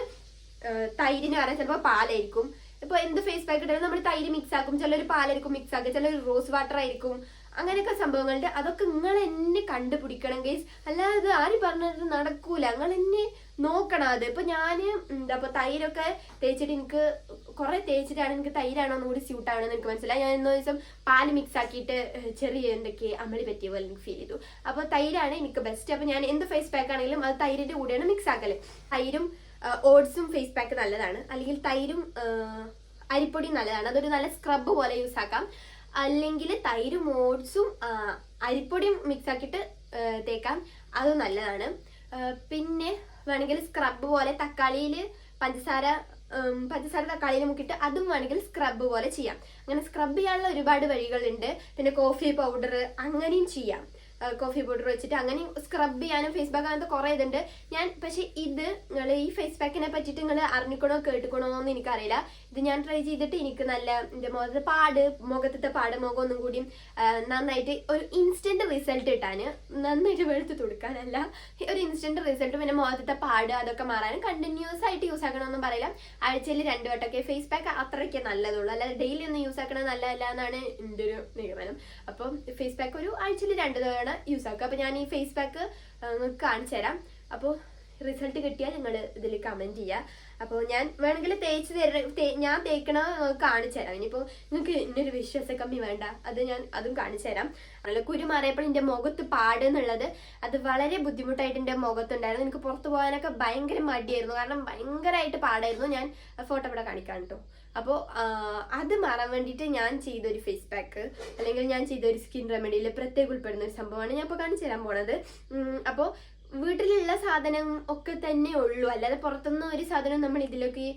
തൈരിന് പറയാൻ ചിലപ്പോൾ പാലായിരിക്കും. ഇപ്പൊ എന്ത് ഫേസ് പാക്ക് ഇട്ടാലും നമ്മൾ തൈര് മിക്സ് ആക്കും. ചിലർ പാലായിരിക്കും മിക്സ് ആക്കുക. ചിലർ റോസ് വാട്ടർ ആയിരിക്കും. അങ്ങനെയൊക്കെ സംഭവങ്ങളുണ്ട്. അതൊക്കെ നിങ്ങൾ എന്നെ കണ്ടുപിടിക്കണം ഗൈസ് അല്ലാതെ ആര് പറഞ്ഞത് നടക്കൂല. നിങ്ങൾ എന്നെ നോക്കണം അത്. ഇപ്പൊ ഞാൻ എന്താ ഇപ്പൊ തൈരൊക്കെ തേച്ചിട്ട് എനിക്ക് കുറെ തേച്ചിട്ടാണ് എനിക്ക് തൈരാണോ ഒന്നുകൂടി സ്യൂട്ട് ആവണമെന്ന് എനിക്ക് മനസ്സിലായി? ഞാൻ ഇന്നോ ദിവസം പാൽ മിക്സ് ആക്കിയിട്ട് ചെറിയ എന്തൊക്കെ അമളി പറ്റിയ പോലെ എനിക്ക് ഫീൽ ചെയ്തു. അപ്പോൾ തൈരാണ് എനിക്ക് ബെസ്റ്റ് അപ്പോൾ ഞാൻ എന്ത് ഫേസ് പാക്ക് ആണെങ്കിലും അത് തൈരിന്റെ കൂടെയാണ് മിക്സ് ആക്കൽ. തൈരും ഓട്സും ഫേസ് പാക്ക് നല്ലതാണ്. അല്ലെങ്കിൽ തൈരും അരിപ്പൊടിയും നല്ലതാണ്. അതൊരു നല്ല സ്ക്രബ് പോലെ യൂസ് ആക്കാം. അല്ലെങ്കിൽ തൈരും ഓട്സും അരിപ്പൊടിയും മിക്സ് ആക്കിയിട്ട് തേക്കാം. അത് നല്ലതാണ്. പിന്നെ വേണമെങ്കിൽ സ്ക്രബ് പോലെ തക്കാളിയിൽ പഞ്ചസാര പഞ്ചസാര കളിയിൽ മുക്കിയിട്ട് അതും വേണമെങ്കിൽ സ്ക്രബ് പോലെ ചെയ്യാം. അങ്ങനെ സ്ക്രബ് ചെയ്യാനുള്ള ഒരുപാട് വഴികളുണ്ട്. പിന്നെ കോഫി പൗഡർ അങ്ങനെയും ചെയ്യാം. കോഫി പൗഡർ വെച്ചിട്ട് അങ്ങനെ സ്ക്രബ് ചെയ്യാനും ഫേസ് പാക്ക് അങ്ങനത്തെ കുറേ ഇതുണ്ട്. ഞാൻ പക്ഷെ ഇത് നിങ്ങൾ ഈ ഫേസ് പാക്കിനെ പറ്റിയിട്ട് നിങ്ങൾ അറിഞ്ഞിക്കണോ കേട്ടുക്കണോ എന്നൊന്നും എനിക്കറിയില്ല. ഇത് ഞാൻ ട്രൈ ചെയ്തിട്ട് എനിക്ക് നല്ല എന്റെ മുഖത്തെ പാട് മുഖത്തെ പാട് മുഖം ഒന്നും കൂടി നന്നായിട്ട് ഒരു ഇൻസ്റ്റന്റ് റിസൾട്ട് കിട്ടാൻ നന്നായിട്ട് വെളുത്ത് തുടുക്കാനല്ല ഒരു ഇൻസ്റ്റന്റ് റിസൾട്ട് പിന്നെ മുഖത്തെ പാട് അതൊക്കെ മാറാനും കണ്ടിന്യൂസ് ആയിട്ട് യൂസ് ആക്കണമെന്നും പറയില്ല. ആഴ്ചയിൽ രണ്ട് വട്ടമൊക്കെ ഫേസ് പാക്ക് അത്രയ്ക്ക് നല്ലതുള്ളൂ. അല്ലാതെ ഡെയിലി ഒന്നും യൂസ് ആക്കണത് നല്ലതല്ല എന്നാണ് എന്റെ ഒരു നിഗമനം. അപ്പം ഫേസ് പാക്ക് ഒരു ആഴ്ചയിൽ രണ്ട് തവണ യൂസ് ആക്കുക. അപ്പോൾ ഞാൻ ഈ ഫേസ് പാക്ക് നിങ്ങൾക്ക് കാണിച്ചു തരാം. അപ്പോൾ റിസൾട്ട് കിട്ടിയാൽ നിങ്ങൾ ഇതിൽ കമന്റ് ചെയ്യുക അപ്പോൾ ഞാൻ വേണമെങ്കിൽ തേച്ച് തര ഞാൻ തേക്കണ കാണിച്ചു തരാം. ഇനിയിപ്പോൾ നിങ്ങൾക്ക് ഇന്നൊരു വിശ്വാസ കമ്മി വേണ്ട. അത് ഞാൻ അതും കാണിച്ചു തരാം. അല്ല കുരു മാറിയപ്പോൾ എന്റെ മുഖത്ത് പാടെന്നുള്ളത് അത് വളരെ ബുദ്ധിമുട്ടായിട്ട് എന്റെ മുഖത്തുണ്ടായിരുന്നു. എനിക്ക് പുറത്ത് പോകാനൊക്കെ ഭയങ്കര മടിയായിരുന്നു. കാരണം ഭയങ്കരമായിട്ട് പാടായിരുന്നു. ഞാൻ ഫോട്ടോ ഇവിടെ കാണിക്കാം കേട്ടോ അപ്പോൾ അത് മാറാൻ വേണ്ടിയിട്ട് ഞാൻ ചെയ്തൊരു ഫേസ് പാക്ക് അല്ലെങ്കിൽ ഞാൻ ചെയ്തൊരു സ്കിൻ റെമഡിയിൽ പ്രത്യേകം ഉൾപ്പെടുന്ന ഒരു സംഭവമാണ് ഞാൻ ഇപ്പോൾ കാണിച്ചു തരാൻ പോണത്. അപ്പോൾ വീട്ടിലുള്ള സാധനം ഒക്കെ തന്നെ ഉള്ളൂ. അല്ലാതെ പുറത്തുനിന്ന് ഒരു സാധനം നമ്മൾ ഇതിലേക്ക്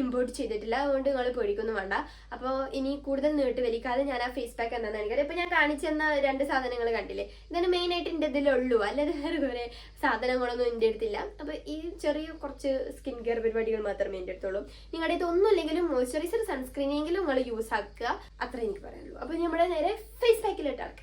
ഇമ്പോർട്ട് ചെയ്തിട്ടില്ല. അതുകൊണ്ട് നിങ്ങൾ പേടിക്കൊന്നും വേണ്ട. അപ്പോൾ ഇനി കൂടുതൽ നീട്ട് വലിക്കാതെ ഞാൻ ആ ഫേസ് പാക്ക് എന്താണെന്ന് എനിക്കറിയാം. ഇപ്പം ഞാൻ കാണിച്ചു തന്ന രണ്ട് സാധനങ്ങൾ കണ്ടില്ലേ? ഇതാണ് മെയിനായിട്ട് എന്റെ ഇതിലുള്ളൂ. അല്ലാതെ വേറെ വേറെ സാധനങ്ങളൊന്നും എന്റെ അടുത്തില്ല. അപ്പോൾ ഈ ചെറിയ കുറച്ച് സ്കിൻ കെയർ പരിപാടികൾ മാത്രമേ എന്റെ അടുത്തുള്ളൂ. നിങ്ങളുടെ അടുത്ത് ഒന്നുമില്ലെങ്കിലും മോയ്സ്ചറൈസർ സൺസ്ക്രീനെങ്കിലും നിങ്ങൾ യൂസ് ആക്കുക. അത്ര എനിക്ക് പറയാനുള്ളൂ. അപ്പോൾ നമ്മുടെ നേരെ ഫേസ് പാക്കിലിട്ടാണ്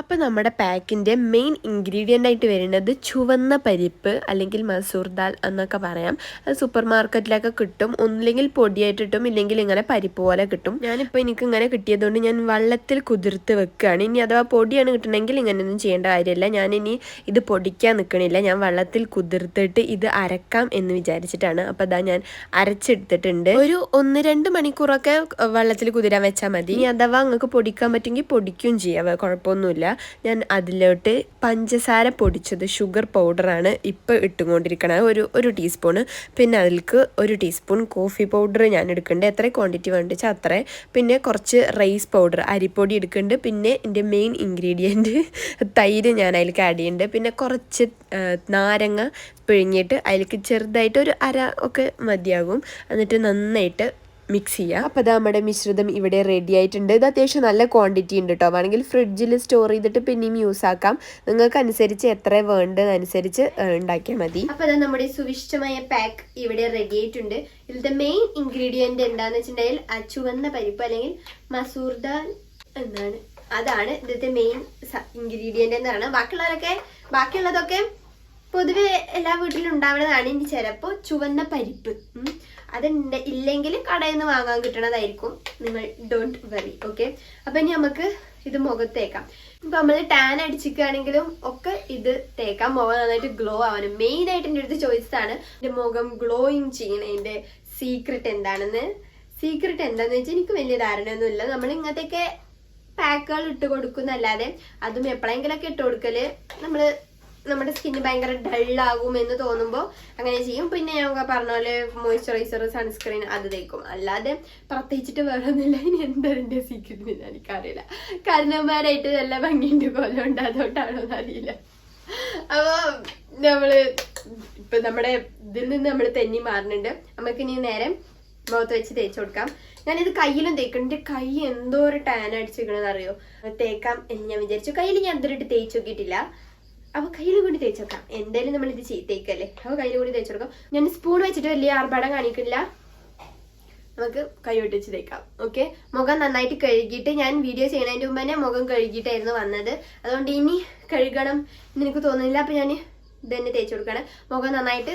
അപ്പോൾ നമ്മുടെ പാക്കിന്റെ മെയിൻ ഇൻഗ്രീഡിയന്റ് ആയിട്ട് വരുന്നത് ചുവന്ന പരിപ്പ് അല്ലെങ്കിൽ മസൂർ ദാൽ എന്നൊക്കെ പറയാം. അത് സൂപ്പർ മാർക്കറ്റിലൊക്കെ കിട്ടും. ഒന്നില്ലെങ്കിൽ പൊടിയായിട്ട് കിട്ടും. ഇല്ലെങ്കിൽ ഇങ്ങനെ പരിപ്പ് പോലെ കിട്ടും. ഞാനിപ്പോൾ എനിക്ക് ഇങ്ങനെ കിട്ടിയതുകൊണ്ട് ഞാൻ വെള്ളത്തിൽ കുതിർത്ത് വെക്കുകയാണ്. ഇനി അഥവാ പൊടിയാണ് കിട്ടണമെങ്കിൽ ഇങ്ങനെയൊന്നും ചെയ്യേണ്ട കാര്യമില്ല. ഞാനിനി ഇത് പൊടിക്കാൻ നിൽക്കണില്ല ഞാൻ വെള്ളത്തിൽ കുതിർത്തിട്ട് ഇത് അരക്കാം എന്ന് വിചാരിച്ചിട്ടാണ്. അപ്പോൾ അതാ ഞാൻ അരച്ചെടുത്തിട്ടുണ്ട്. ഒരു ഒന്ന് രണ്ട് മണിക്കൂറൊക്കെ വെള്ളത്തിൽ കുതിരാൻ വെച്ചാൽ മതി. ഇനി അഥവാ നിങ്ങൾക്ക് പൊടിക്കാൻ പറ്റുമെങ്കിൽ പൊടിക്കുകയും ചെയ്യാം. കുഴപ്പമൊന്നുമില്ല. ആവശ്യമില്ല ഞാൻ അതിലോട്ട് പഞ്ചസാര പൊടിച്ചത് ഷുഗർ പൗഡറാണ് ഇപ്പോൾ ഇട്ടുകൊണ്ടിരിക്കണത്. ഒരു ഒരു ടീസ്പൂണ് പിന്നെ അതിൽക്ക് ഒരു ടീസ്പൂൺ കോഫി പൗഡർ ഞാൻ എടുക്കുന്നുണ്ട്. എത്ര ക്വാണ്ടിറ്റി വേണ്ട വെച്ചാൽ അത്ര. പിന്നെ കുറച്ച് റൈസ് പൗഡർ അരിപ്പൊടി എടുക്കുന്നുണ്ട്. പിന്നെ എന്റെ മെയിൻ ഇൻഗ്രീഡിയന്റ് തൈര് ഞാൻ അതിലേക്ക് ആഡ് ചെയ്യുന്നുണ്ട്. പിന്നെ കുറച്ച് നാരങ്ങ പിഴിഞ്ഞിട്ട് അതിലേക്ക് ചെറുതായിട്ട് ഒരു അര ഒക്കെ മതിയാകും. എന്നിട്ട് നന്നായിട്ട് മിക്സ് ചെയ്യുക അപ്പോൾ ഇതാ നമ്മുടെ മിശ്രിതം ഇവിടെ റെഡി ആയിട്ടുണ്ട്. ഇത് അത്യാവശ്യം നല്ല ക്വാണ്ടിറ്റി ഉണ്ട് കേട്ടോ വേണമെങ്കിൽ ഫ്രിഡ്ജിൽ സ്റ്റോർ ചെയ്തിട്ട് പിന്നെയും യൂസ് ആക്കാം. നിങ്ങൾക്ക് അനുസരിച്ച് എത്ര വേണ്ടതനുസരിച്ച് ഉണ്ടാക്കിയാൽ മതി. അപ്പോൾ അതാ നമ്മുടെ സുവിശിഷ്ടമായ പാക്ക് ഇവിടെ റെഡി ആയിട്ടുണ്ട്. ഇതിലത്തെ മെയിൻ ഇൻഗ്രീഡിയന്റ് എന്താണെന്ന് വെച്ചിട്ടുണ്ടെങ്കിൽ ആ ചുവന്ന പരിപ്പ് അല്ലെങ്കിൽ മസൂർ ദാൽ എന്നാണ്. അതാണ് ഇതിലത്തെ മെയിൻ ഇൻഗ്രീഡിയന്റ് എന്നാണ്. ബാക്കിയുള്ളവരൊക്കെ ബാക്കിയുള്ളതൊക്കെ പൊതുവെ എല്ലാ വീട്ടിലും ഉണ്ടാവുന്നതാണ്. ഇനി ചിലപ്പോൾ ചുവന്ന പരിപ്പ്. അതുണ്ട് ഇല്ലെങ്കിൽ കടയിൽ നിന്ന് വാങ്ങാൻ കിട്ടണതായിരിക്കും. നിങ്ങൾ ഡോണ്ട് വറി ഓക്കെ അപ്പൊ ഇനി നമുക്ക് ഇത് മുഖത്തേക്കാം ഇപ്പൊ നമ്മൾ ടാൻ അടിച്ചിരിക്കുകയാണെങ്കിലും ഒക്കെ ഇത് തേക്കാം. മുഖം നന്നായിട്ട് ഗ്ലോ ആവാനും. മെയിൻ ആയിട്ട് എന്റെ അടുത്ത് ചോദിച്ചതാണ് എന്റെ മുഖം ഗ്ലോയിങ് ചെയ്യണതിന്റെ സീക്രട്ട് എന്താണെന്ന്? സീക്രട്ട് എന്താണെന്ന് വെച്ചാൽ എനിക്ക് വലിയ ധാരണയൊന്നുമില്ല. നമ്മൾ ഇങ്ങനത്തെയൊക്കെ പാക്കുകൾ ഇട്ട് കൊടുക്കുന്നല്ലാതെ അതും എപ്പോഴെങ്കിലൊക്കെ ഇട്ട് കൊടുക്കൽ നമ്മൾ നമ്മുടെ സ്കിന്ന് ഭയങ്കര ഡള്ളാകും എന്ന് തോന്നുമ്പോൾ അങ്ങനെ ചെയ്യും. പിന്നെ ഞാൻ പറഞ്ഞ പോലെ മോയ്സ്ചറൈസർ സൺസ്ക്രീൻ അത് തേക്കും. അല്ലാതെ പ്രത്യേകിച്ചിട്ട് വേറെ ഒന്നുമില്ല ഇനി എന്താ എന്റെ സീക്രട്ട് എന്ന് എനിക്കറിയില്ല. കാരണന്മാരായിട്ട് നല്ല ഭംഗിയുണ്ട് പോലെ ഉണ്ട്. അതുകൊണ്ടാണോ എന്ന് അറിയില്ല. അപ്പൊ നമ്മൾ ഇപ്പൊ നമ്മുടെ ഇതിൽ നിന്ന് നമ്മൾ തെന്നി മാറുന്നുണ്ട്. നമുക്ക് ഇനി നേരെ മുഖത്ത് വെച്ച് തേച്ച് കൊടുക്കാം. ഞാനിത് കയ്യിലും തേക്കണം എന്റെ കൈ എന്തോ ഒരു ടാൻ അടിച്ചിരിക്കണെന്ന് അറിയോ? തേക്കാം എന്ന് ഞാൻ വിചാരിച്ചു. കയ്യിൽ ഞാൻ എന്തൊരു തേച്ച് നോക്കിയിട്ടില്ല. അപ്പൊ കയ്യിൽ കൂടി തേച്ച് നോക്കാം എന്തായാലും നമ്മൾ ഇത് തേക്കല്ലേ അപ്പൊ കയ്യിൽ കൂടി തേച്ച് കൊടുക്കാം. ഞാൻ സ്പൂൺ വെച്ചിട്ട് വലിയ ആർഭാടം കാണിക്കില്ല നമുക്ക് കൈ വെച്ച് തേക്കാം. ഓക്കെ മുഖം നന്നായിട്ട് കഴുകിയിട്ട് ഞാൻ വീഡിയോ ചെയ്യുന്നതിന് മുമ്പ് തന്നെ മുഖം കഴുകിയിട്ടായിരുന്നു വന്നത്. അതുകൊണ്ട് ഇനി കഴുകണം എന്ന് എനിക്ക് തോന്നുന്നില്ല. അപ്പൊ ഞാൻ ഇത് തന്നെ തേച്ച് കൊടുക്കണം. മുഖം നന്നായിട്ട്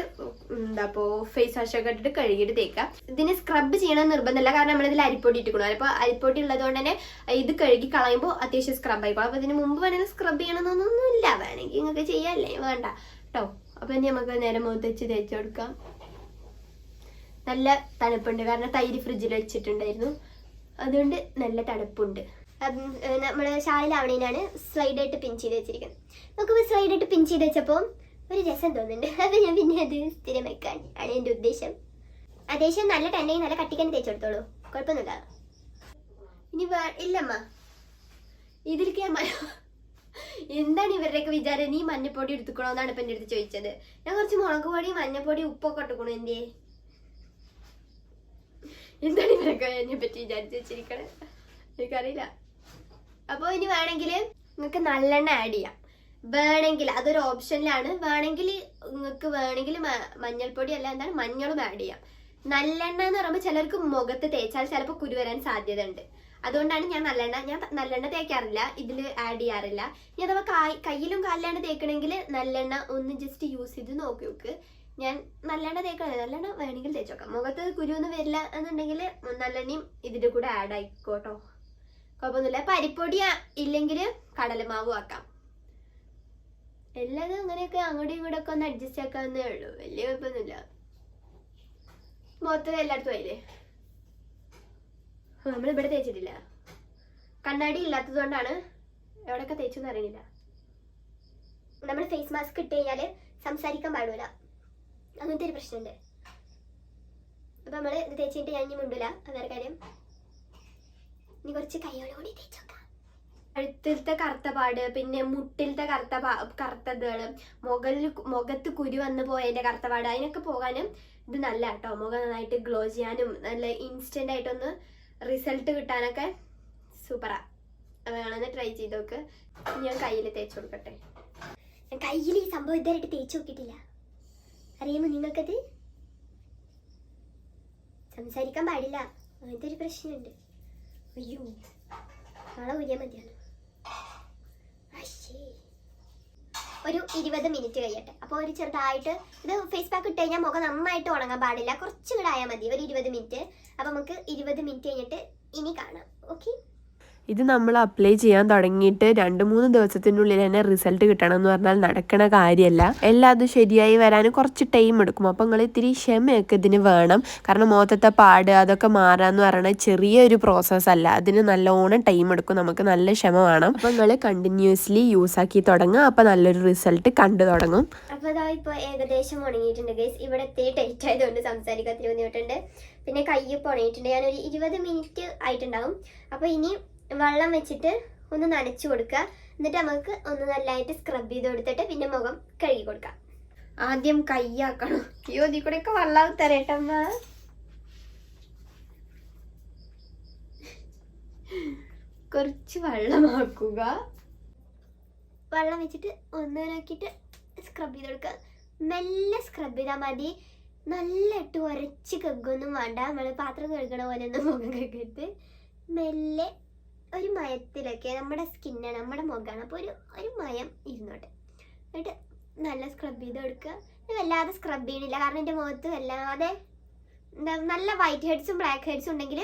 എന്താ അപ്പോ ഫേസ് വാഷ് ഒക്കെ ഇട്ടിട്ട് കഴുകിയിട്ട് തേക്കാം ഇതിന് സ്ക്രബ് ചെയ്യണം നിർബന്ധമില്ല. കാരണം നമ്മളിതിൽ അരിപ്പൊടി ഇട്ടിക്കണം അപ്പോൾ അരിപ്പൊടി ഉള്ളതുകൊണ്ട് തന്നെ ഇത് കഴുകി കളയുമ്പോൾ അത്യാവശ്യം സ്ക്രബ് ആയിക്കോളും. അപ്പോൾ ഇതിന് മുമ്പ് വേണമെങ്കിൽ സ്ക്രബ് ചെയ്യണമെന്നൊന്നുമില്ല. വേണമെങ്കിൽ നിങ്ങൾക്ക് ചെയ്യാല്ലേ? വേണ്ട. കേട്ടോ അപ്പൊ ഇനി നമുക്ക് നേരെ മുഖത്ത് വെച്ച് തേച്ച് കൊടുക്കാം. നല്ല തണുപ്പുണ്ട്. കാരണം തൈര് ഫ്രിഡ്ജിൽ വെച്ചിട്ടുണ്ടായിരുന്നു. അതുകൊണ്ട് നല്ല തണുപ്പുണ്ട്. നമ്മൾ ഷാളിലാവണേനാണ് സ്ലൈഡായിട്ട് പിൻ ചെയ്ത് വെച്ചിരിക്കുന്നത്. നമുക്ക് സ്ലൈഡായിട്ട് പിൻ ചെയ്ത് വെച്ചപ്പോൾ ഒരു രസം തോന്നുന്നുണ്ട്. അത് ഞാൻ പിന്നെ അത് സ്ഥിരം വെക്കാൻ. ആണ് എന്റെ ഉദ്ദേശം. അതേശം നല്ല ടന്നെയും നല്ല കട്ടിക്കാൻ തേച്ച് കൊടുത്തോളൂ. കുഴപ്പമൊന്നുമില്ല. ഇനി ഇല്ലമ്മ. ഇതിലേക്ക് ഞാൻ മ- എന്താണ് ഇവരുടെയൊക്കെ വിചാരം? നീ മഞ്ഞപ്പൊടി എടുത്തുക്കണോ എന്നാണ് ഇപ്പൊ എന്റെ അടുത്ത് ചോദിച്ചത്. ഞാൻ കുറച്ച് മുളക് പൊടി മഞ്ഞപ്പൊടി ഉപ്പൊക്കെ ഇട്ടുക്കണു എന്തേ എന്താണ് ഇവരൊക്കെ എന്നെ പറ്റി വിചാരിച്ച് വെച്ചിരിക്കണേ? എനിക്കറിയില്ല. അപ്പോൾ ഇനി വേണമെങ്കിൽ നിങ്ങൾക്ക് നല്ലെണ്ണ ആഡ് ചെയ്യാം. വേണമെങ്കിൽ അതൊരു ഓപ്ഷനിലാണ്. വേണമെങ്കിൽ നിങ്ങൾക്ക് വേണമെങ്കിൽ മഞ്ഞൾപ്പൊടി അല്ല എന്താണ് മഞ്ഞളും ആഡ് ചെയ്യാം. നല്ലെണ്ണ എന്ന് പറയുമ്പോൾ ചിലർക്ക് മുഖത്ത് തേച്ചാൽ ചിലപ്പോൾ കുരു വരാൻ സാധ്യതയുണ്ട്. അതുകൊണ്ടാണ് ഞാൻ നല്ലെണ്ണ ഞാൻ നല്ലെണ്ണ തേക്കാറില്ല ഇതിൽ ആഡ് ചെയ്യാറില്ല. ഇനി അഥവാ കായ് കയ്യിലും കാലിലാണ് തേക്കണമെങ്കിൽ നല്ലെണ്ണ ഒന്ന് ജസ്റ്റ് യൂസ് ചെയ്ത് നോക്കി നോക്ക്. ഞാൻ നല്ലെണ്ണ തേക്കണേ നല്ലെണ്ണ വേണമെങ്കിൽ തേച്ച് നോക്കാം. മുഖത്ത് കുരുവൊന്നും വരില്ല എന്നുണ്ടെങ്കിൽ നല്ലെണ്ണയും ഇതിന്റെ കൂടെ ആഡ് ആയിക്കോട്ടോ. കുഴപ്പമൊന്നുമില്ല. പരിപ്പൊടി ഇല്ലെങ്കിൽ കടലമാവും ആക്കാം. എല്ലാതും അങ്ങനെയൊക്കെ അങ്ങോട്ടും ഇങ്ങോട്ടും ഒക്കെ ഒന്ന് അഡ്ജസ്റ്റ് ആക്കാവുന്നേ ഉള്ളൂ. വലിയ കുഴപ്പമൊന്നുമില്ല. മൊത്തം എല്ലായിടത്തും ആയില്ലേ? നമ്മൾ ഇവിടെ തേച്ചിട്ടില്ല. കണ്ണാടി ഇല്ലാത്തത് കൊണ്ടാണ് എവിടെയൊക്കെ തേച്ചെന്ന് അറിയണില്ല. നമ്മൾ ഫേസ് മാസ്ക് ഇട്ട് കഴിഞ്ഞാൽ സംസാരിക്കാൻ പാടില്ല. അങ്ങനത്തെ ഒരു പ്രശ്നമുണ്ട്. അപ്പൊ നമ്മൾ ഇത് തേച്ചിട്ട് ഞാൻ ഇനി മുണ്ടില്ല അത് കാര്യം. ഇനി കുറച്ച് കൈയോടുകൂടി തേച്ച് കഴുത്തിലത്തെ കറുത്ത പാട് പിന്നെ മുട്ടിലത്തെ കറുത്ത കറുത്തതുകൾ മുകളിൽ മുഖത്ത് കുരു വന്നു പോയതിന്റെ കറുത്ത പാട്. അതിനൊക്കെ പോകാനും ഇത് നല്ല കേട്ടോ മുഖം നന്നായിട്ട് ഗ്ലോ ചെയ്യാനും നല്ല ഇൻസ്റ്റന്റ് ആയിട്ടൊന്ന് റിസൾട്ട് കിട്ടാനൊക്കെ സൂപ്പറാ വേണമെന്ന് ട്രൈ ചെയ്ത് നോക്ക്. ഞാൻ കയ്യിൽ തേച്ച് കൊടുക്കട്ടെ. ഞാൻ കയ്യിൽ ഈ സംഭവം ഇതുവരെയായിട്ട് തേച്ച് നോക്കിയിട്ടില്ല. അറിയുമോ നിങ്ങൾക്കത്? സംസാരിക്കാൻ പാടില്ല. അങ്ങനത്തെ ഒരു പ്രശ്നമുണ്ട്. അയ്യോ നാളെ ഊരിയാൽ മതിയാണ്. ഒരു ഇരുപത് മിനിറ്റ് കഴിയട്ടെ. അപ്പോൾ ഒരു ചെറുതായിട്ട് ഇത് ഫേസ് പാക്ക് ഇട്ട് കഴിഞ്ഞാൽ മുഖം നന്നായിട്ട് ഉണങ്ങാൻ പാടില്ല. കുറച്ചുകൂടെ ആയാൽ മതി. ഒരു ഇരുപത് മിനിറ്റ്. അപ്പോൾ നമുക്ക് ഇരുപത് മിനിറ്റ് കഴിഞ്ഞിട്ട് ഇനി കാണാം. ഓക്കെ ഇത് നമ്മൾ അപ്ലൈ ചെയ്യാൻ തുടങ്ങിയിട്ട് രണ്ട് മൂന്ന് ദിവസത്തിനുള്ളിൽ തന്നെ റിസൾട്ട് കിട്ടണം എന്ന് പറഞ്ഞാൽ നടക്കണ കാര്യമല്ല. എല്ലാം അത് ശരിയായി വരാൻ കുറച്ച് ടൈം എടുക്കും. അപ്പം നിങ്ങൾ ഇത്തിരി ക്ഷമയൊക്കെ ഇതിന് വേണം. കാരണം മുഖത്തത്തെ പാട് അതൊക്കെ മാറാന്ന് പറയുന്നത് ചെറിയൊരു പ്രോസസ്സ് അല്ല. അതിന് നല്ലോണം ടൈം എടുക്കും. നമുക്ക് നല്ല ക്ഷമ വേണം. അപ്പം നിങ്ങൾ കണ്ടിന്യൂസ്ലി യൂസ് ആക്കി തുടങ്ങുക. അപ്പം നല്ലൊരു റിസൾട്ട് കണ്ടു തുടങ്ങും. അപ്പോൾ അതാ ഇപ്പോൾ ഏകദേശം ഉണങ്ങിയിട്ടുണ്ട് ഗൈസ് ഇവിടെ ടൈറ്റ് ആയതുകൊണ്ട് സംസാരിക്കാൻ തിരി വന്നിട്ടുണ്ട് പിന്നെ കയ്യൊപ്പം ഉണങ്ങിയിട്ടുണ്ട്. ഞാനൊരു ഇരുപത് മിനിറ്റ് ആയിട്ടുണ്ടാകും അപ്പോൾ ഇനി വെള്ളം വെച്ചിട്ട് ഒന്ന് നനച്ചു കൊടുക്കുക. എന്നിട്ട് നമുക്ക് ഒന്ന് നല്ലതായിട്ട് സ്ക്രബ് ചെയ്ത് കൊടുത്തിട്ട് പിന്നെ മുഖം കഴുകി കൊടുക്കാം. ആദ്യം കയ്യാക്കണം അയ്യോ ഇതിൽ കൂടെ ഒക്കെ വെള്ളം തരേട്ടമ്മ കുറച്ച് വെള്ളമാക്കുക വെള്ളം വെച്ചിട്ട് ഒന്ന് നോക്കിയിട്ട് സ്ക്രബ് ചെയ്ത് കൊടുക്കുക. മെല്ലെ സ്ക്രബ് ചെയ്താൽ മതി. നല്ല ഇട്ട് ഉരച്ച് കഗ്ഗൊന്നും വേണ്ട. നമ്മൾ പാത്രം കഴുകണ പോലെ ഒന്നും മുഖം കഴുകരുത് മെല്ലെ ഒരു മയത്തിലൊക്കെ നമ്മുടെ സ്കിന്നാണ് നമ്മുടെ മുഖമാണ് അപ്പോൾ ഒരു ഒരു മയം ഇരുന്നോട്ടെ. എന്നിട്ട് നല്ല സ്ക്രബ് ചെയ്ത് കൊടുക്കുക. വല്ലാതെ സ്ക്രബ് ചെയ്യണില്ല. കാരണം എന്റെ മുഖത്ത് വല്ലാതെ നല്ല വൈറ്റ് ഹെഡ്സും ബ്ലാക്ക് ഹെഡ്സും ഉണ്ടെങ്കിൽ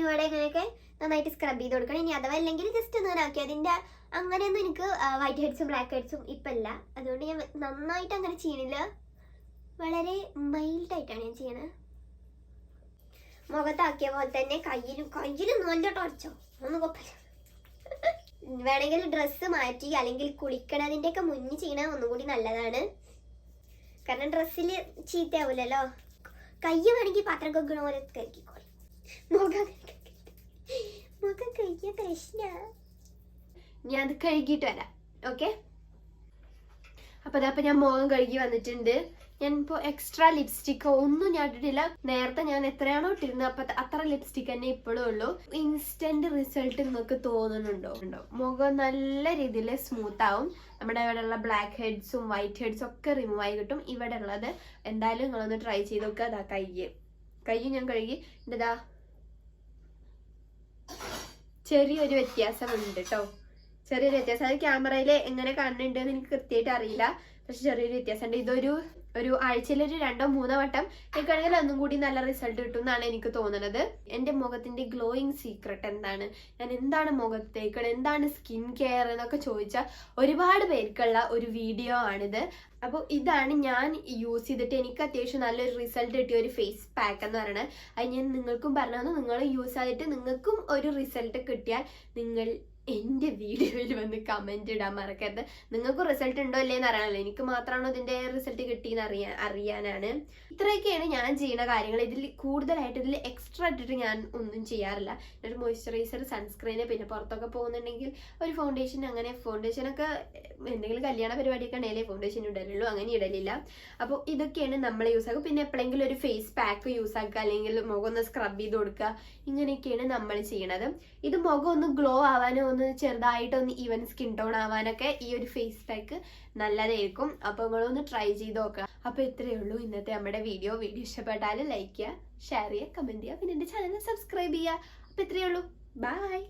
ഇവിടെ ഇങ്ങനെയൊക്കെ നന്നായിട്ട് സ്ക്രബ് ചെയ്ത് കൊടുക്കണം. ഇനി അഥവാ അല്ലെങ്കിൽ ജസ്റ്റ് ഒന്ന് ആക്കി അതിന്റെ അങ്ങനെയൊന്നും എനിക്ക് വൈറ്റ് ഹെഡ്സും ബ്ലാക്ക് ഹെഡ്സും ഇപ്പം ഇല്ല അതുകൊണ്ട് ഞാൻ നന്നായിട്ട് അങ്ങനെ ചെയ്യണില്ല. വളരെ മൈൽഡായിട്ടാണ് ഞാൻ ചെയ്യണത് മുഖത്താക്കിയ പോലെ തന്നെ കയ്യിലും കയ്യിലും നല്ല ടോർച്ചോ ഒന്നും കുഴപ്പമില്ല. വേണമെങ്കിൽ ഡ്രസ്സ് മാറ്റി അല്ലെങ്കിൽ കുളിക്കണതിന്റെ ഒക്കെ മുന്നിൽ ചെയ്യണത് ഒന്നുകൂടി നല്ലതാണ്. കാരണം ഡ്രസ്സിൽ ചീത്തയാവില്ലല്ലോ കൈ വേണമെങ്കിൽ പാത്രം കൊക്കണ പോലെ കഴുകിക്കോളി. മുഖം മുഖം കഴുകിയ പ്രശ്ന. ഞാൻ അത് കഴുകിയിട്ട് വരാം. ഓക്കെ? അപ്പൊ അതപ്പോ ഞാൻ മുഖം കഴുകി വന്നിട്ടുണ്ട്. ഞാൻ ഇപ്പോൾ എക്സ്ട്രാ ലിപ്സ്റ്റിക്കോ ഒന്നും ഞാൻ ഇട്ടിട്ടില്ല. നേരത്തെ ഞാൻ എത്രയാണോ ഇട്ടിരുന്നത് അപ്പൊ അത്ര ലിപ്സ്റ്റിക് തന്നെ ഇപ്പോഴും ഉള്ളൂ. ഇൻസ്റ്റന്റ് റിസൾട്ട് നിങ്ങൾക്ക് തോന്നുന്നുണ്ടോ? ഉണ്ടോ? മുഖം നല്ല രീതിയിൽ സ്മൂത്ത് ആവും. നമ്മുടെ ഇവിടെയുള്ള ബ്ലാക്ക് ഹെഡ്സും വൈറ്റ് ഹെഡ്സും ഒക്കെ റിമൂവ് ആയി കിട്ടും. ഇവിടെ ഉള്ളത് എന്തായാലും നിങ്ങളൊന്ന് ട്രൈ ചെയ്ത് നോക്കുക അതാ കയ്യ്. കൈ ഞാൻ കഴുകി. എന്റെ ചെറിയൊരു വ്യത്യാസമുണ്ട് കേട്ടോ ചെറിയൊരു വ്യത്യാസം. അത് ക്യാമറയിൽ എങ്ങനെ കാണുന്നുണ്ട് എന്ന് എനിക്ക് കൃത്യമായിട്ട് അറിയില്ല. പക്ഷെ ചെറിയൊരു വ്യത്യാസമുണ്ട്. ഇതൊരു ഒരു ആഴ്ചയിൽ ഒരു രണ്ടോ മൂന്നോ വട്ടം കേൾക്കുകയാണെങ്കിൽ ഒന്നും കൂടി നല്ല റിസൾട്ട് കിട്ടും എന്നാണ് എനിക്ക് തോന്നുന്നത് എന്റെ മുഖത്തിന്റെ ഗ്ലോയിങ് സീക്രട്ട് എന്താണ്? ഞാൻ എന്താണ് മുഖത്തേക്ക് എന്താണ് സ്കിൻ കെയർ എന്നൊക്കെ ചോദിച്ചാൽ ഒരുപാട് പേർക്കുള്ള ഒരു വീഡിയോ ആണിത്. അപ്പോൾ ഇതാണ് ഞാൻ യൂസ് ചെയ്തിട്ട് എനിക്ക് അത്യാവശ്യം നല്ലൊരു റിസൾട്ട് കിട്ടിയ ഒരു ഫേസ് പാക്ക് എന്ന് പറയുന്നത് അത് ഞാൻ നിങ്ങൾക്കും പറഞ്ഞു നിങ്ങൾ യൂസ് ചെയ്തിട്ട് നിങ്ങൾക്കും ഒരു റിസൾട്ട് കിട്ടിയാൽ നിങ്ങൾ എന്റെ വീഡിയോയിൽ വന്ന് കമന്റ് ഇടാൻ മറക്കരുത്. നിങ്ങൾക്ക് റിസൾട്ട് ഉണ്ടോ അല്ലേന്ന് അറിയാനല്ലോ. എനിക്ക് മാത്രമാണോ ഇതിന്റെ റിസൾട്ട് കിട്ടിയെന്ന് അറിയാൻ അറിയാനാണ്. ഇത്രയൊക്കെയാണ് ഞാൻ ചെയ്യുന്ന കാര്യങ്ങൾ. ഇതിൽ കൂടുതലായിട്ട് ഇതിൽ എക്സ്ട്രാ ഇട്ടിട്ട് ഞാൻ ഒന്നും ചെയ്യാറില്ല. ഒരു മോയ്സ്ചറൈസർ സൺസ്ക്രീന് പിന്നെ പുറത്തൊക്കെ പോകുന്നുണ്ടെങ്കിൽ ഒരു ഫൗണ്ടേഷൻ അങ്ങനെ ഫൗണ്ടേഷനൊക്കെ എന്തെങ്കിലും കല്യാണ പരിപാടിയൊക്കെ ഉണ്ടെങ്കിലേ ഫൗണ്ടേഷൻ ഇടലുള്ളൂ. അങ്ങനെ ഇടലില്ല. അപ്പോൾ ഇതൊക്കെയാണ് നമ്മൾ യൂസ് ആക്കുക. പിന്നെ എപ്പോഴെങ്കിലും ഒരു ഫേസ് പാക്ക് യൂസ് ആക്കുക. അല്ലെങ്കിൽ മുഖം ഒന്ന് സ്ക്രബ് ചെയ്ത് കൊടുക്കുക. ഇങ്ങനെയൊക്കെയാണ് നമ്മൾ ചെയ്യണത്. ഇത് മുഖം ഒന്ന് ഗ്ലോ ആവാനോ ഒന്ന് ചെറുതായിട്ടൊന്ന് ഈവൻ സ്കിൻ ടോൺ ആവാനൊക്കെ ഈ ഒരു ഫേസ് പാക്ക് നല്ലതായിരിക്കും. അപ്പോൾ നിങ്ങളൊന്ന് ട്രൈ ചെയ്ത് നോക്കുക. അപ്പോൾ ഇത്രയേ ഉള്ളൂ ഇന്നത്തെ നമ്മുടെ വീഡിയോ വീഡിയോ ഇഷ്ടപ്പെട്ടാൽ ലൈക്ക് ചെയ്യുക ഷെയർ ചെയ്യുക കമന്റ് ചെയ്യുക പിന്നെ എന്റെ ചാനൽ സബ്സ്ക്രൈബ് ചെയ്യുക. അപ്പോൾ ഇത്രയേ ഉള്ളൂ. ബൈ